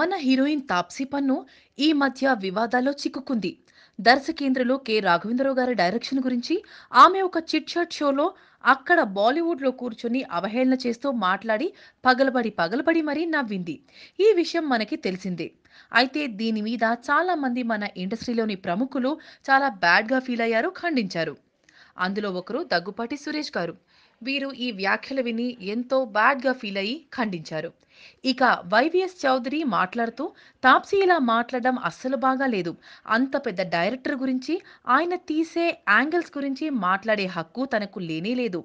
మన హీరోయిన్ తాప్సీ పన్ను ఈ మధ్య వివాదాల్లో చిక్కుకుంది. దర్శకేంద్రలో కె. రాఘవేంద్రరావు గారి డైరెక్షన్ గురించి ఆమె ఒక చిట్ షాట్ షోలో అక్కడ బాలీవుడ్లో కూర్చొని అవహేళన చేస్తూ మాట్లాడి పగలబడి పగలబడి మరీ నవ్వింది. ఈ విషయం మనకి తెలిసిందే. అయితే దీని మీద చాలా మంది మన ఇండస్ట్రీలోని ప్రముఖులు చాలా బ్యాడ్గా ఫీల్ అయ్యారు ఖండించారు. అందులో ఒకరు దగ్గుపాటి సురేష్ గారు. వీరు ఈ వ్యాఖ్యలు విని ఎంతో బ్యాడ్గా ఫీల్ అయ్యి ఖండించారు. ఇక వైవిఎస్ చౌదరి మాట్లాడుతూ తాప్సీ ఇలా మాట్లాడడం అస్సలు బాగా లేదు. అంత పెద్ద డైరెక్టర్ గురించి ఆయన తీసే యాంగిల్స్ గురించి మాట్లాడే హక్కు తనకు లేనే లేదు.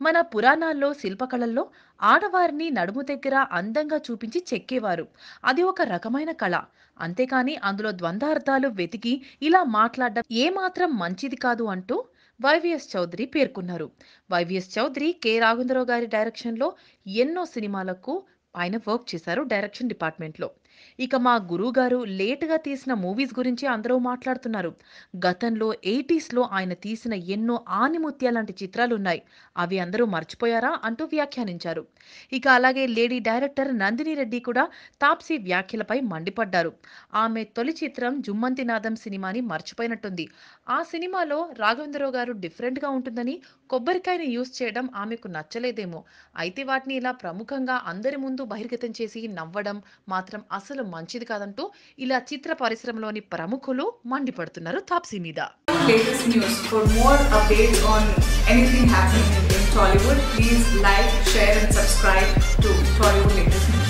మన పురాణాల్లో శిల్పకళల్లో ఆడవారిని నడుము దగ్గర అందంగా చూపించి చెక్కేవారు. అది ఒక రకమైన కళ. అంతేకాని అందులో ద్వంద్వార్థాలు వెతికి ఇలా మాట్లాడడం ఏమాత్రం మంచిది కాదు అంటూ వైవిఎస్ చౌదరి పేర్కొన్నారు. YVS Chowdary K. రాఘవేంద్రరావు గారి డైరెక్షన్లో ఎన్నో సినిమాలకు ఆయన వర్క్ చేశారు డైరెక్షన్ డిపార్ట్మెంట్లో. ఇక మా గురువు గారు లేటుగా తీసిన మూవీస్ గురించి అందరూ మాట్లాడుతున్నారు. గతంలో ఎయిటీస్లో ఆయన తీసిన ఎన్నో ఆనిముత్య లాంటి చిత్రాలు ఉన్నాయి అవి అందరూ మర్చిపోయారా అంటూ వ్యాఖ్యానించారు. ఇక అలాగే లేడీ డైరెక్టర్ నందిని రెడ్డి కూడా తాప్సీ వ్యాఖ్యలపై మండిపడ్డారు. ఆమె తొలి చిత్రం జుమ్మంతి నాదం సినిమాని మర్చిపోయినట్టుంది. ఆ సినిమాలో రాఘవేంద్రరావు గారు డిఫరెంట్గా ఉంటుందని కొబ్బరికాయని యూజ్ చేయడం ఆమెకు నచ్చలేదేమో. అయితే వాటిని ఇలా ప్రముఖంగా అందరి ముందు బహిర్గతం చేసి నవ్వడం మాత్రం అసలు అసలు మంచిది కాదంటూ ఇలా చిత్ర పరిశ్రమలోని ప్రముఖులు మండిపడుతున్నారు తాప్సీ మీద. Tollywood please like and subscribe to Tollywood latest